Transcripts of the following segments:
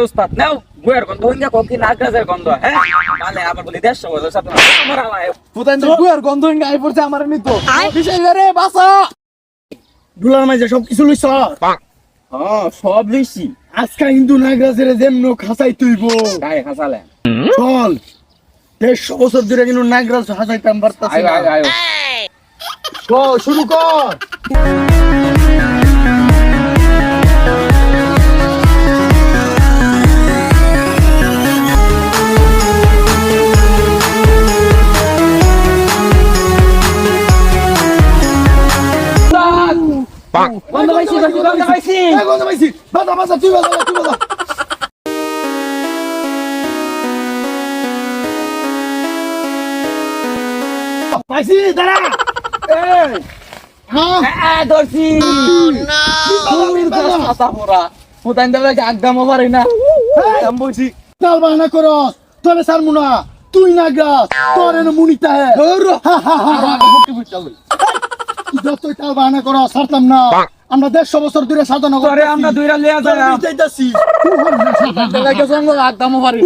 উস্তাদ। নাও গুয়ের গন্ধ হইঙ্গা কোকি নাগরাজের গন্ধ হ্যাঁ? মালে আবার বলি দেড়শো বছর সাথে আমার আলায় কোথায় গুয়ার গন্ধ হইঙ্গা আই পড়ছে আমার নিতো বিশাল রে বাসা দুলার মাঝে সব কিছু লইছ? হ্যাঁ সব লইছি। আজকা হিন্দু নাগরাজের যেমন খাসাই তুইব। গায়ে হাসালে। চল। দেড়শো বছর ধরে কিন্তু নাগরাজ হাসাইতাম পারতাছি আয়ো আয়ো আয়ো। তো শুরু কর। বন্ধ পাইছি বন্ধ পাইছি এই গন্ধ পাইছি বাজা বাজা তুই বাজা তুই বাজা পাইছি দাঁড়া এই হ্যাঁ? ধরছি। কোথায় দেবে আগামো পারি না। আমি বলছি তাল বাহানা কর তোরে সার মুনা তুই নাগরাজ তোর এনে মুনিতা হে। হা, হা, হা, হা। যতই তাল বাহানা কর সারতাম না। আমরা দেড়শো বছর ধরে সাধনা তোরে আমরা দুইরা লিয়া যাই যাইতাছি। পারি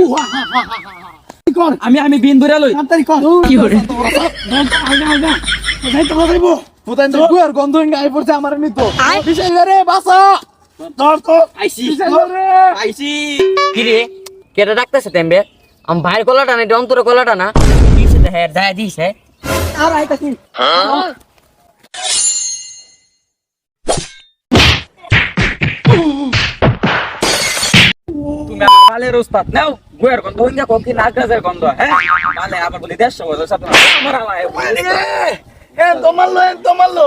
আমি আমি বিন ধরে লই। কর। কি করে আমার বিশাল রে বাসা কিরে কেটা ডাকতেছে তেমবে? আম ভাইয়ের কলাটা না এটা অন্তরের কলাটা না? দিছে হ্যাঁ যায় দিছে? আর আইতাছি। মালের উস্তাদ নাও গুয়ের গন্ধ হইঙ্গা কোকি নাগরাজের গন্ধ হ্যাঁ মানে আবার বলি দেশ সব সাথে আমার আলায় এ তো মারলো এ তো মারলো